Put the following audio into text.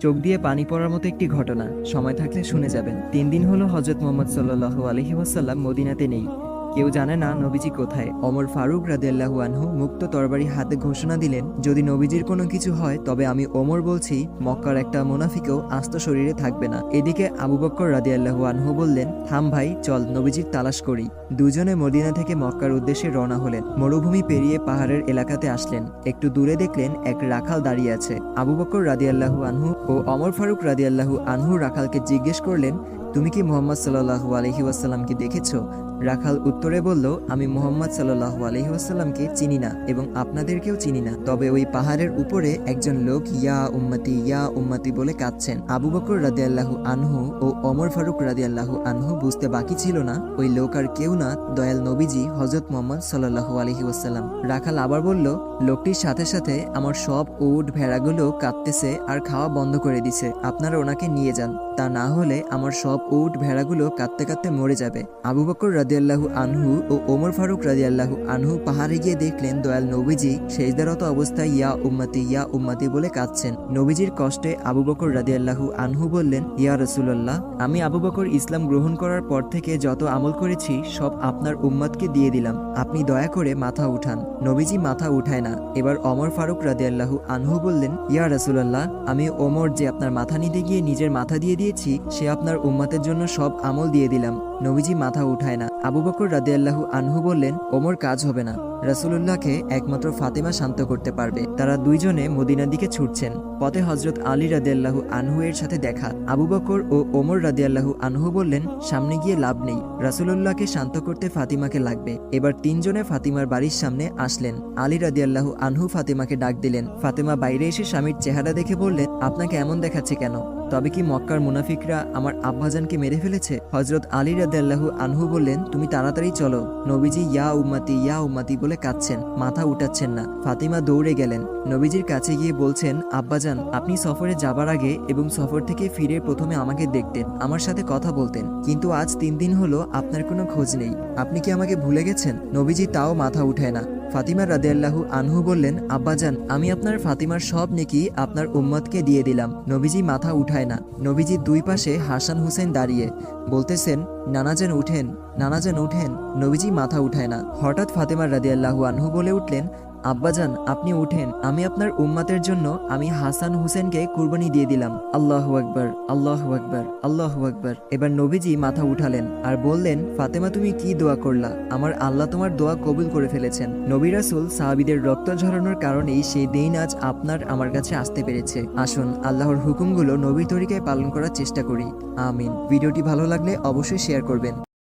চোখ দিয়ে পানি পড়ার মতো একটি ঘটনা। সময় থাকলে শুনে যাবেন। তিন দিন হলো হজরত মোহাম্মদ সাল্লাহ আলহি ওয়াসাল্লাম মদিনাতে নেই। কেউ জানে না নবীজি কোথায়। অমর ফারুক রাদিয়াল্লাহু আনহু মুক্ত তরবারি হাতে ঘোষণা দিলেন, যদি নবীজির কোনো কিছু হয়, তবে আমি ওমর বলছি, মক্কার একটা মুনাফিকেও আস্ত শরীরে থাকবে না। এদিকে আবু বক্কর রাদিয়াল্লাহু আনহু বললেন, থাম ভাই, চল নবীজির তালাশ করি। দুজনে মদিনা থেকে মক্কার উদ্দেশ্যে রওনা হলেন। মরুভূমি পেরিয়ে পাহাড়ের এলাকাতে আসলেন। একটু দূরে দেখলেন এক রাখাল দাঁড়িয়ে আছে। আবু বক্কর রাদিয়াল্লাহু আনহু ও অমর ফারুক রাদিয়াল্লাহু আনহু রাখালকে জিজ্ঞেস করলেন তুমি কি মোহাম্মদ সাল্লাহু আলহি ওয়াসাল্লামকে দেখেছ? রাখাল উত্তরে বলল, আমি মোহাম্মদ সাল্লাহু আলহি ওয়াসাল্লামকে চিনি না এবং আপনাদেরকেও চিনি না। তবে ওই পাহাড়ের উপরে একজন লোক ইয়া উম্মতি ইয়া উম্মতি বলে কাঁদছেন। আবু বকর রাদিয়াল্লাহু আনহু ও অমর ফারুক রাদিয়াল্লাহু আনহু বুঝতে বাকি ছিল না। ওই লোক আর কেউ না, দয়াল নবীজি হজরত মোহাম্মদ সাল্লাহু আলহি ওয়াসাল্লাম। রাখাল আবার বলল, লোকটির সাথে সাথে আমার সব উট, ভেড়াগুলো কাঁদতেছে আর খাওয়া বন্ধ করে দিছে। আপনারা ওনাকে নিয়ে যান। তা না হলে আমার সব উট ভেড়াগুলো কাঁদতে কাঁদতে মরে যাবে। আবু বকর রাদিয়াল্লাহু আনহু ও ওমর ফারুক রাদিয়াল্লাহু আনহু পাহাড়ে গিয়ে দেখলেন, দয়াল নবীজি, সেজদারত অবস্থায় ইয়া উম্মতি ইয়া উম্মতি বলে কাঁদছেন। নবীজির কষ্টে আবু বকর রাদিয়াল্লাহু আনহু বললেন, ইয়া রসুল্লাহ আমি আবু বকর ইসলাম গ্রহণ করার পর থেকে যত আমল করেছি, সব আপনার উম্মতকে দিয়ে দিলাম। আপনি দয়া করে মাথা উঠান। নবীজি মাথা উঠায় না। এবার অমর ফারুক রাদিয়াল্লাহু আনহু বললেন, ইয়া রসুল্লাহ আমি ওমর যে আপনার মাথা নিতে গিয়ে নিজের মাথা দিয়ে দিয়েছি, সে আপনার উম্মতের জন্য সব আমল দিয়ে দিলাম। নবীজি মাথা উঠায় না। আবু বকর রাদিয়াল্লাহু আনহু বললেন, ওমর, কাজ হবে না। রাসুলুল্লাহকে একমাত্র ফাতেমা শান্ত করতে পারবে। তারা দুইজনে মদিনার দিকে ছুটছেন। পথে হজরত আলী রাদিয়াল্লাহু আনহু এর সাথে দেখা। আবু বকর ও ওমর রাদিয়াল্লাহু আনহু বললেন, সামনে গিয়ে লাভ নেই। রাসুলুল্লাহকে শান্ত করতে ফাতিমাকে লাগবে। এবার তিনজনে ফাতিমার বাড়ির সামনে আসলেন। আলী রাদিয়াল্লাহু আনহু ফাতিমাকে ডাক দিলেন। ফাতেমা বাইরে এসে স্বামীর চেহারা দেখে বললেন, আপনাকে এমন দেখাচ্ছে কেন? তবে কি মক্কার মুনাফিকরা আমার আব্বাজানকে মেরে ফেলেছে? হজরত আলী রাদিয়াল্লাহু আনহু বললেন, তুমি তাড়াতাড়ি চলো। নবীজি, ইয়া উম্মাতি ইয়া উম্মাতি বলে কাঁদছেন, মাথা উঠাচ্ছেন না। ফাতিমা দৌড়ে গেলেন। নবীজির কাছে গিয়ে বলছেন, আব্বাজান, আপনি সফরে যাবার আগে এবং সফর থেকে ফিরে প্রথমে আমাকে দেখতেন, আমার সাথে কথা বলতেন। কিন্তু আজ তিন দিন হলো আপনার কোনো খোঁজ নেই। আপনি কি আমাকে ভুলে গেছেন? নবীজি তাও মাথা উঠায় না। ফাতিমা রাদিয়াল্লাহু আনহু বললেন, আব্বাজান, আমি আপনার ফাতিমার সব নেকি আপনার উম্মতকে দিয়ে দিলাম। নবীজি মাথা উঠায় না। নবীজি দুই পাশে হাসান হুসেন দাঁড়িয়ে বলতেছেন নানাজেন উঠেন যেন উঠেন। নবীজি মাথা উঠায় না। হঠাৎ ফাতেমার রাদিয়াল্লাহু আনহু বলে উঠলেন আব্বাজান, আপনি উঠেন। আমি আপনার উম্মাতের জন্য আমি হাসান হুসেনকে কুরবানি দিয়ে দিলাম। আল্লাহ আকবার আল্লাহ আকবার আল্লাহ আকবার। এবার নবীজি মাথা উঠালেন আর বললেন, ফাতেমা, তুমি কি দোয়া করলা? আমার আল্লাহ তোমার দোয়া কবুল করে ফেলেছেন। নবী রাসুল সাহাবিদের রক্ত ঝরানোর কারণেই সেই দিন আজ আপনার আমার কাছে আসতে পেরেছে। আসুন, আল্লাহর হুকুমগুলো নবীর তরিকায় পালন করার চেষ্টা করি। আমিন। ভিডিওটি ভালো লাগলে অবশ্যই শেয়ার করবেন।